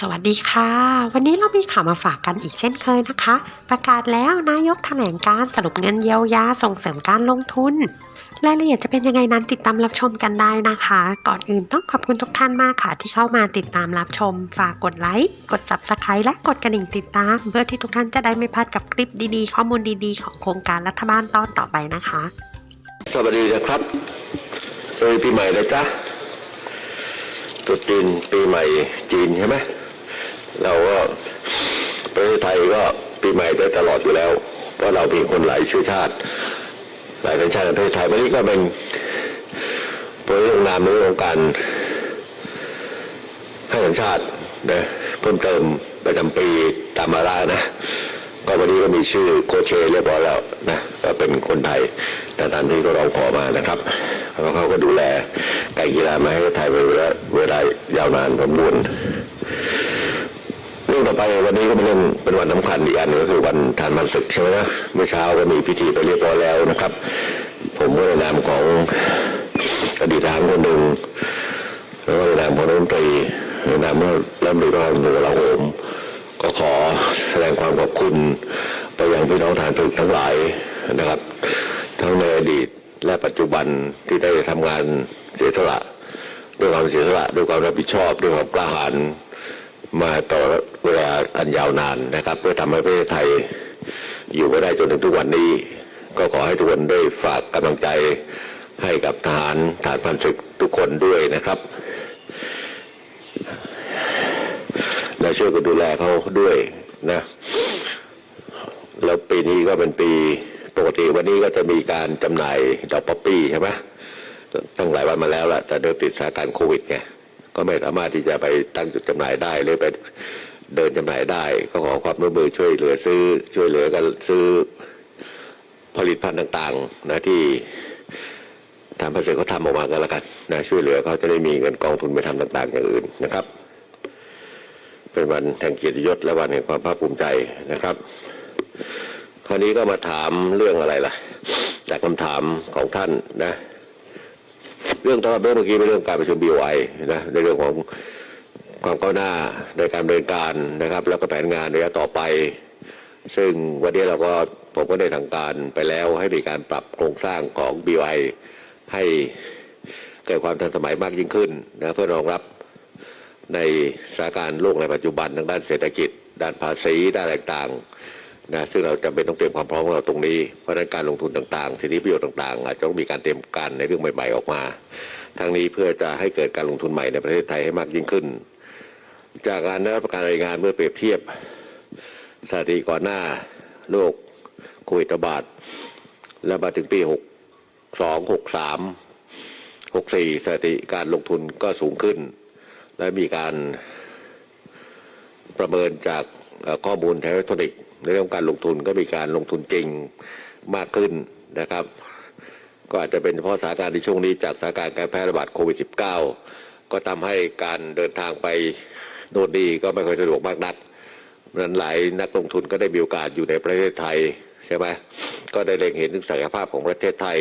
สวัสดีค่ะ วันนี้เรามีข่าวมาฝากกันอีกเช่นเคยนะคะ ประกาศแล้วนายกแถลงการสรุปเงินเยียวยาส่งเสริมการลงทุน รายละเอียดจะเป็นยังไงนั้นติดตามรับชมกันได้นะคะ ก่อนอื่นต้องขอบคุณทุกท่านมากค่ะ ที่เข้ามาติดตามรับชม ฝากกดไลค์กด Subscribe และกดกระดิ่งติดตาม เพื่อที่ทุกท่านจะได้ไม่พลาดกับคลิปดีๆ ข้อมูลดีๆ ของโครงการรัฐบาลตอนต่อไปนะคะ สวัสดีนะครับสวัสดีปีใหม่นะจ๊ะตรุษจีนปีใหม่จีนใช่ไหม เราก็ประเทศไทยก็ปีใหม่ได้ตลอดอยู่แล้วเพราะเรามีคนหลายเชื้อชาติ หลายสัญชาติประเทศไทยวันนี้ก็เป็นโปรยลงนามในเรื่องการให้สัญชาตินะเพิ่มเติมประจำปีตามมารานะก็วันนี้ก็มีชื่อโคชเชเรียบร้อยแล้วนะก็เป็นคนไทยแต่ตามที่ก็ร้องขอมานะครับแล้วเขาก็ดูแลการกีฬามาให้ไทยเป็นเวลาเวลายาวนานสมบูรณ์ รื่องต่อไปวันนี้ก็เป็นเรื่องเป็นวันสำคัญอีกอันหนึงก็คือวันทานมันศึกใช่ไหมนะเมื่อเช้าก็มีพิธีไปเรียบร้อยแล้วนะครับ ผมก็ในนามของอดีตทหารคนหนึ่งแล้วก็ในนามของรัฐมนตรีในนามของรัฐมนตรีกระทรวงกลาโหมก็ขอแสดงความขอบคุณไปยังพี่น้องทหารทั้งหลายนะครับ ทั้งในอดีตและปัจจุบันที่ได้ทำงานเสียสละด้วยความเสียสละด้วยความรับผิดชอบด้วยความกล้าหาญ มาต่อเวลาอันยาวนานนะครับ เพื่อทำให้ประเทศไทยอยู่ไม่ได้จนถึงทุกวันนี้ ก็ขอให้ทุกคนได้ฝากกำลังใจให้กับทหารฐานพันศึกทุกคนด้วยนะครับ และช่วยกันดูแลเขาด้วยนะแล้วปีนี้ก็เป็นปีปกติวันนี้ก็จะมีการจำหน่ายดอกป๊อปปี้ใช่ไหมตั้งหลายวันมาแล้วล่ะ แต่เดินติดสถานการณ์โควิดไง ก็ไม่สามารถที่จะไปตั้งจุดจำหน่ายได้หรือไปเดินจำหน่ายได้ ก็ขอความร่วมมือช่วยเหลือซื้อช่วยเหลือกันซื้อผลิตภัณฑ์ต่างๆนะที่ทางภาษีเขาทำออกมากันแล้วกันนะช่วยเหลือเขาจะได้มีเงินกองทุนไปทำต่าง ๆ อย่างอื่นนะครับ เป็นวันแห่งเกียรติยศและวันแห่งความภาคภูมิใจนะครับ คราวนี้ก็มาถามเรื่องอะไรล่ะ จากคำถามของท่านนะ เรื่องตอนเมื่อกี้เป็นเรื่องการประชุม BOI นะในเรื่องของความก้าวหน้าในการดำเนินการนะครับ แล้วก็แผนงานระยะต่อไป ซึ่งวันนี้เราก็ผมก็ได้ทางการไปแล้วให้มีการปรับโครงสร้างของ BOI ให้เกิดความทันสมัยมากยิ่งขึ้นนะเพื่อรองรับในสถานการณ์โลกในปัจจุบันทางด้านเศรษฐกิจ ด้านภาษีด้านต่างๆ นะซึ่งเราจำเป็นต้องเตรียมความพร้อมของเราตรงนี้เพราะฉะนั้นการลงทุนต่างๆสิทธิประโยชน์ต่างๆอาจจะต้องมีการเตรียมการในเรื่องใหม่ ๆออกมา ทั้งนี้เพื่อจะให้เกิดการลงทุนใหม่ในประเทศไทยให้มากยิ่งขึ้น จากการได้รับการรายงานเมื่อเปรียบเทียบสถิติก่อนหน้าโรคโควิดระบาดแล้วมาถึงปี62 63 64สถิติการลงทุนก็สูงขึ้น และมีการประเมินจากข้อมูลทางอิเล็กทรอนิกส์ ในเรื่องของการลงทุนก็มีการลงทุนจริงมากขึ้นนะครับ ก็อาจจะเป็นเพราะสถานการณ์ในช่วงนี้จากสถานการณ์การแพร่ระบาดโควิด -19 ก็ทำให้การเดินทางไปโน่นนี่ก็ไม่ค่อยสะดวกมากนักนั้นหลายนักลงทุนก็ได้มีโอกาสอยู่ในประเทศไทยใช่ไหมก็ได้เล็งเห็นถึงศักยภาพของประเทศไทย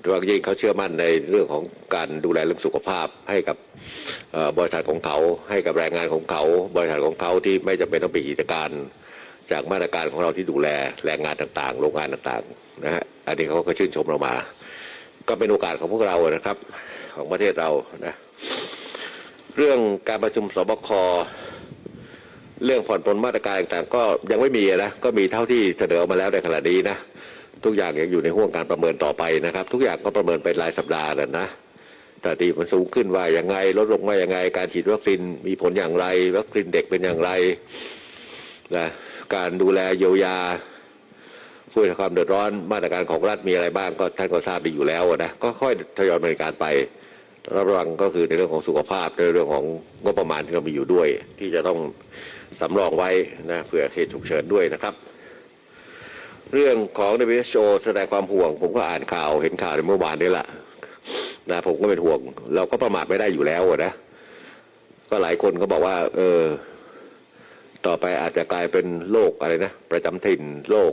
โดยยิ่งเขาเชื่อมั่นในเรื่องของการดูแลเรื่องสุขภาพให้กับบริษัทของเขา ให้กับแรงงานของเขา บริษัทของเขาที่ไม่จำเป็นต้องปิดกิจการ จากมาตรการของเราที่ดูแลแรงงานต่างๆ โรงงานต่างๆนะฮะอันนี้เขาก็ชื่นชมเรามา ก็เป็นโอกาสของพวกเรานะครับ ของประเทศเรานะเรื่องการประชุมสบคเรื่องผ่อนปลนมาตรการต่างๆก็ยังไม่มีนะก็มีเท่าที่เสนอมาแล้วในขณะนี้นะทุกอย่างยังอยู่ในห่วงการประเมินต่อไปนะครับ ทุกอย่างก็ประเมินเป็นรายสัปดาห์นะนะแต่ตีมันสูงขึ้นว่าย่างไงลดลงว่าย่างไง การฉีดวัคซีนมีผลอย่างไร วัคซีนเด็กเป็นอย่างไรนะ การดูแลเยียวยาผู้ได้ความเดือดร้อนมาตรการของรัฐมีอะไรบ้างก็ท่านก็ทราบดีอยู่แล้วนะก็ค่อยทยอยดำเนินการไประวังก็คือในเรื่องของสุขภาพในเรื่องของงบประมาณที่เรามีอยู่ด้วย ที่จะต้องสำรองไว้นะเผื่อเหตุฉุกเฉินด้วยนะครับ เรื่องของ WHO แสดงความห่วง ผมก็อ่านข่าวเห็นข่าวในเมื่อวานนี้แหละนะผมก็เป็นห่วง เราก็ประมาทไม่ได้อยู่แล้วนะก็หลายคนก็บอกว่า เออ ต่อไปอาจจะกลายเป็นโรคอะไรนะ ประจำถิ่นโรค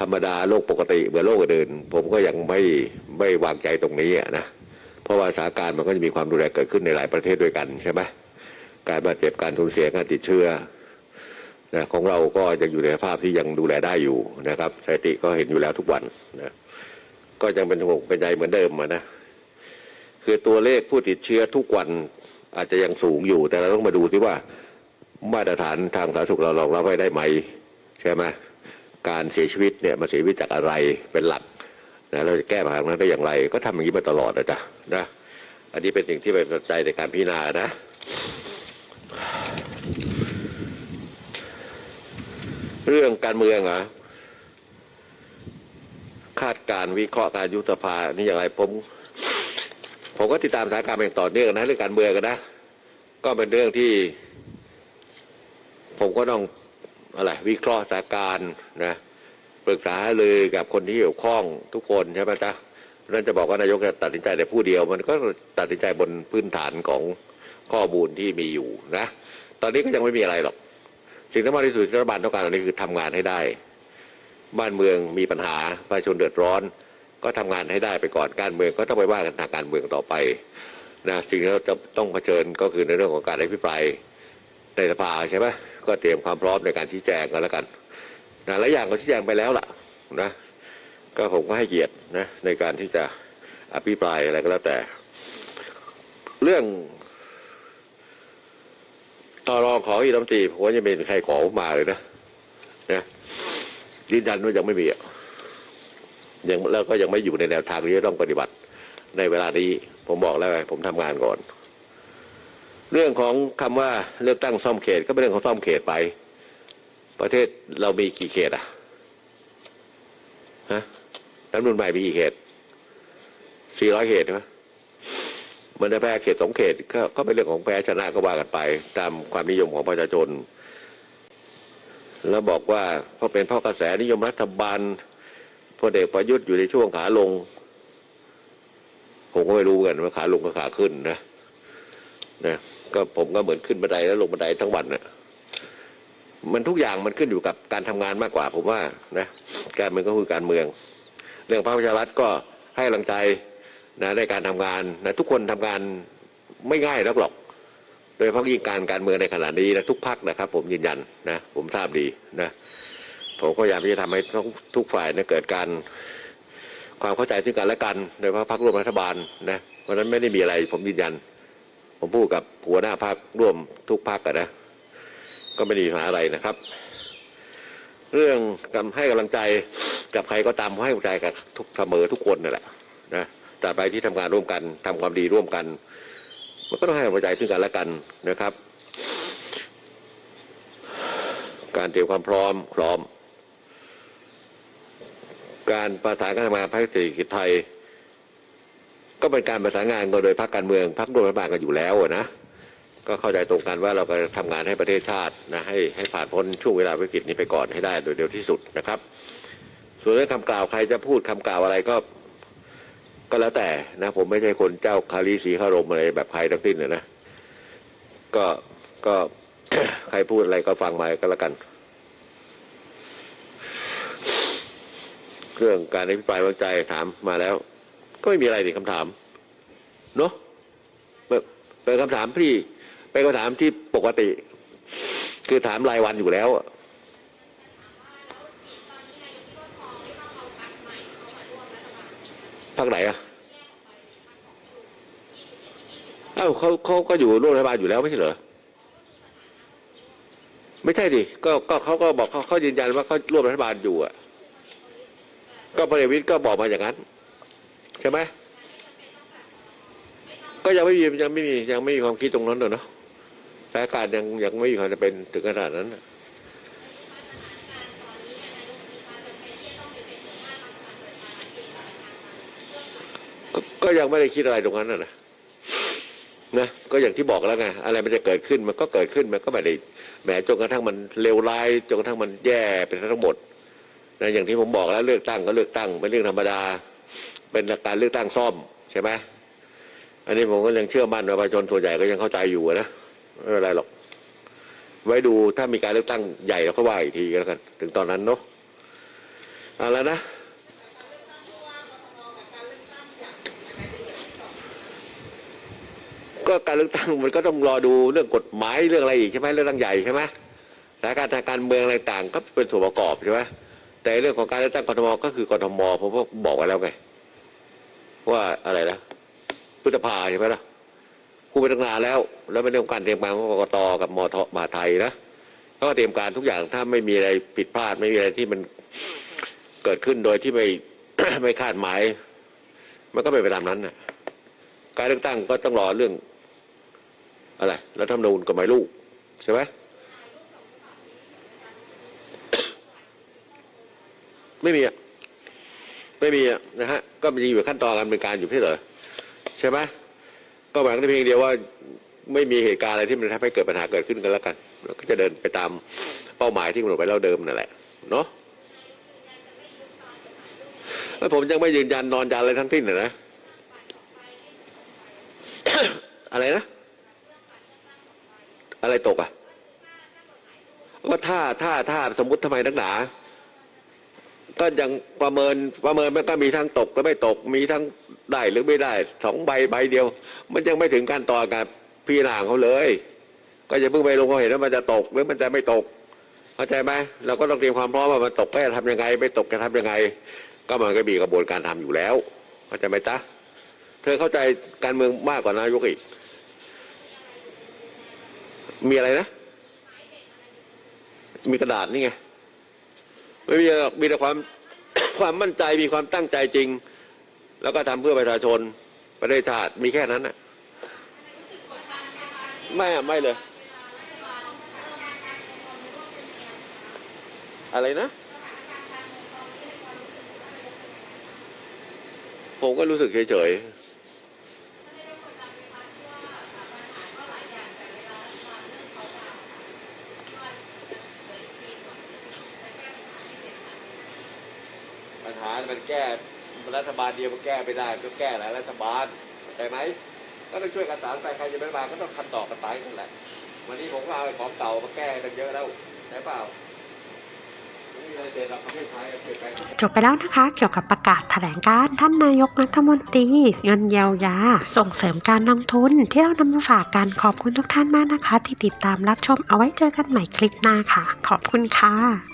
ธรรมดาโรคปกติเหมือนโรคอื่นผมก็ยังไม่ไม่วางใจตรงนี้อะนะเพราะว่าสถานการณ์มันก็จะมีความรุนแรงเกิดขึ้นในหลายประเทศด้วยกันใช่ไหมการบาดเจ็บการสูญเสียการติดเชื้อนะของเราก็ยังอยู่ในสภาพที่ยังดูแลได้อยู่นะครับสถิติก็เห็นอยู่แล้วทุกวันนะก็ยังเป็นห่วงเป็นใยเหมือนเดิมนะคือตัวเลขผู้ติดเชื้อทุกวันอาจจะยังสูงอยู่ แต่เราต้องมาดูที่ว่า มาตรฐานทางสาธารณสุขเรารองรับไว้ได้ไหมใช่ไหมการเสียชีวิตเนี่ยมันเสียชีวิตจากอะไรเป็นหลักนะเราจะแก้ปัญหานั้นได้อย่างไร ก็ทำอย่างนี้มาตลอดนะจ๊ะนะอันนี้เป็นสิ่งที่เป็นปัจจัยในการพิจารณานะเรื่องการเมืองเหรอคาดการวิเคราะห์การยุบสภานี่อย่างไรผม ผมก็ติดตามสถานการณ์อย่างต่อเนื่องนะเรื่องการเมืองกันนะ ก็เป็นเรื่องที่ ผมก็ต้องอะไรวิเคราะห์สถานการณ์นะปรึกษาเลยกับคนที่เกี่ยวข้องทุกคนใช่ไหมจ๊ะนั้นจะบอกว่านายกจะตัดสินใจแต่ผู้เดียว มันก็ตัดสินใจบนพื้นฐานของข้อมูลที่มีอยู่นะ ตอนนี้ก็ยังไม่มีอะไรหรอก สิ่งที่สำคัญที่สุดที่รัฐบาลต้องการตอนนี้คือทำงานให้ได้ บ้านเมืองมีปัญหาประชาชนเดือดร้อน ก็ทำงานให้ได้ไปก่อนการเมืองก็ต้องไปว่ากันทางการเมืองต่อไปนะสิ่งที่เราจะต้องเผชิญก็คือในเรื่องของการอภิปรายในสภาใช่ไหม ก็เตรียมความพร้อมในการชี้แจงกันแล้วกันนะหลายอย่างก็ชี้แจงไปแล้วล่ะนะก็ผมก็ให้เกียรตินะในการที่จะอภิปรายอะไรก็แล้วแต่ เรื่องต่อรองของอีรัมตีผมว่ายังไม่มีใครขอมาเลยนะนะยืนยันว่ายังไม่มีอะยังแล้วก็ยังไม่อยู่ในแนวทางที่จะต้องปฏิบัติในเวลานี้ผมบอกแล้วไงผมทำงานก่อน เรื่องของคำว่าเลือกตั้งซ่อมเขตก็เป็นเรื่องของซ่อมเขตไป ประเทศเรามีกี่เขตอะฮะรัฐมนูลใหม่มีกี่เขตสี่ร้อยเขตใช่ไหมมันได้แพ้เขตสองเขตก็ก็เป็นเรื่องของแพ้ชนะก็ว่ากันไป ตามความนิยมของประชาชน แล้วบอกว่าเพราะเป็นเพราะกระแสนิยมรัฐบาลพลเอกประยุทธ์อยู่ในช่วงขาลง ผมก็ไม่รู้กันว่าขาลงกับขาขึ้นนะนะ ก็ผมก็เหมือนขึ้นบันไดแล้วลงบันไดทั้งวันนะมันทุกอย่างมันขึ้นอยู่กับการทำงานมากกว่าผมว่านะการเมืองก็คือการเมือง เรื่องพระประชารัฐก็ให้กำลังใจนะในการทำงานนะทุกคนทำงานไม่ง่ายนักหรอก โดยเฉพาะยิ่งการการเมืองในขณะนี้นะทุกพักนะครับ ผมยืนยันนะผมทราบดีนะผมก็พยายามที่จะทำให้ทุกทุกฝ่ายนะเกิดการความเข้าใจซึ่งกันและกัน โดยเฉพาะพักร่วมรัฐบาลนะเพราะฉะนั้นไม่ได้มีอะไรผมยืนยัน ผมพูดกับหัวหน้าพักร่วมทุกพักกันนะ ก็ไม่ด้มีปัญหาอะไรนะครับ เรื่องกำให้กำลังใจกับใครก็ตามให้กำลังใจกับทุกเสมอทุกคนนั่นแหละนะแต่ไปที่ทำงานร่วมกันทำความดีร่วมกัน มันก็ต้องให้กำลังใจซึ่งกันและกันนะครับ การเตรียมความพร้อมพร้อม การประสานการทำงานภาคเศรษฐกิจไทย ก็เป็นการประสานงานกันโดยพรรคการเมืองพรรคร่วมรัฐบาลกันอยู่แล้วนะก็เข้าใจตรงกันว่าเราก็ทำงานให้ประเทศชาตินะให้ให้ผ่านพ้นช่วงเวลาวิกฤตนี้ไปก่อนให้ได้โดยเร็วที่สุดนะครับ ส่วนเรื่องคำกล่าวใครจะพูดคำกล่าวอะไรก็ก็แล้วแต่นะ ผมไม่ใช่คนเจ้าคารีสีคารมอะไรแบบใครทั้งสิ้นนะนะก็ก็ใครพูดอะไรก็ฟังมาก็แล้วกัน เรื่องการอภิปรายไว้วางใจถามมาแล้ว ก็ไม่มีอะไรนี่คำถาม เนาะเป็นคำถามที่เป็นคำถามที่ปกติ คือถามรายวันอยู่แล้วพักไหนอะเอ้าเขาเขาก็อยู่ร่วมรัฐบาลอยู่แล้วไม่ใช่เหรอไม่ใช่ดิก็ก็เขาก็บอกเขาเขายืนยันว่าเขาร่วมรัฐบาลอยู่อะ ก็พลเอกวิทย์ก็บอกมาอย่างนั้น ใช่ไหม ก็ยังไม่มียังไม่มียังไม่มีความคิดตรงนั้นเลยเนาะสถานการณ์ยังยังไม่มีความจะเป็นถึงขนาดนั้นก็ยังไม่ได้คิดอะไรตรงนั้นนะนะก็อย่างที่บอกแล้วไงอะไรมันจะเกิดขึ้นมันก็เกิดขึ้นมันก็ไม่ได้แหมจนกระทั่งมันเลวร้ายจนกระทั่งมันแย่เป็นทั้งหมดนะอย่างที่ผมบอกแล้วเลือกตั้งก็เลือกตั้งเป็นเรื่องธรรมดา เป็นการเลือกตั้งซ่อมใช่ไหม อันนี้ผมก็ยังเชื่อมั่นว่าประชาชนส่วนใหญ่ก็ยังเข้าใจอยู่นะไม่เป็นไรหรอก ไว้ดูถ้ามีการเลือกตั้งใหญ่เราก็ว่าอีกทีก็แล้วกัน ถึงตอนนั้นเนาะเอาล้วนะก็ก็การเลือกตั้งมันก็ต้องรอดูเรื่องกฎหมายเรื่องอะไรอีกใช่ไหมเรื่องตั้งใหญ่ใช่ไหมสถานการณ์ทางการเมืองอะไรต่างก็เป็นส่วนประกอบใช่ไหมแต่เรื่องของการเลือกตั้งกทมก็คือกทมผมก็บอกไว้แล้วไงว่าอะไรนะ พฤษภาใช่ไหมล่ะคู่ไปตั้งนานแล้ว แล้วไม่ได้องการเตรียมการของกกตกับมทมหาไทยนะเขาก็เตรียมการทุกอย่างถ้าไม่มีอะไรผิดพลาดไม่มีอะไรที่มันเกิดขึ้นโดยที่ไม่ไม่คาดหมาย มันก็เป็นไปตามนั้นน่ะการเลือกตั้งก็ต้องรอเรื่อง อะไรรัฐธรรมนูญกฎหมายลูกใช่ไหมไม่มีอะไม่มีอะนะฮะก็มันยังอยู่ขั้นตอนการเป็นการอยู่ไม่ใช่เหรอ ช่ไหมก็หวังได้เพียงเดียวว่าไม่มีเหตุการณ์อะไรที่มันทำให้เกิดปัญหาเกิดขึ้นกันแล้วกันแล้วก็จะเดินไปตามเป้าหมายที่กำหนดไปแล้วเดิมนั่นแหละเนาะแล้วผมยังไม่ยืนยันนอนยันอะไรทั้งสิ้นนะนะอะไรนะ อะไรตกอะก็ถ้าถ้าถ้าสมมติทำไมนักหนา ก็ยังประเมินประเมินมันก็มีทั้งตกและไม่ตกมีทั้งได้หรือไม่ได้สองใบใบเดียว มันยังไม่ถึงการต่อการพิจารณางเขาเลย ก็อย่าเพิ่งไปลงความเห็นว่ามันจะตกหรือมันจะไม่ตกเข้าใจไหมเราก็ต้องเตรียมความพร้อมว่ามันตกจะทำยังไง ไม่ตกจะทำยังไง ก็มันก็มีกระบวนการทำอยู่แล้วเข้าใจไหมจ๊ะเธอเข้าใจการเมืองมากกว่านายกอีก มีอะไรนะ มีกระดาษนี่ไง ไม่มีหรอกมีแต่ความความมั่นใจมีความตั้งใจจริง แล้วก็ทำเพื่อประชาชนประเทศชาติมีแค่นั้นนะไม่ไม่เลย อะไรนะ ผมก็รู้สึกเฉยๆปัญหามัน แก้รัฐบาลเดียวมันแก้ไม่ได้ก็แก้หลายรัฐบาลเข้าใจไหมก็ต้องช่วยกันสานไปใครจะเป็นรัฐบาก็ต้องคันต่อกันไปนั่นแหละวันนี้ผมก็เอาของเก่ามาแก้ตั้งเยอะแล้วใช่เปล่าจบไปแล้วนะคะเกี่ยวกับประกาศแถลงการท่านนายกรัฐมนตรีเงินเยียวยา ส่งเสริมการลงทุน ที่เรานำมาฝากกันขอบคุณทุกท่านมากนะคะ ที่ติดตามรับชมเอาไว้เจอกันใหม่คลิปหน้าค่ะ ขอบคุณค่ะ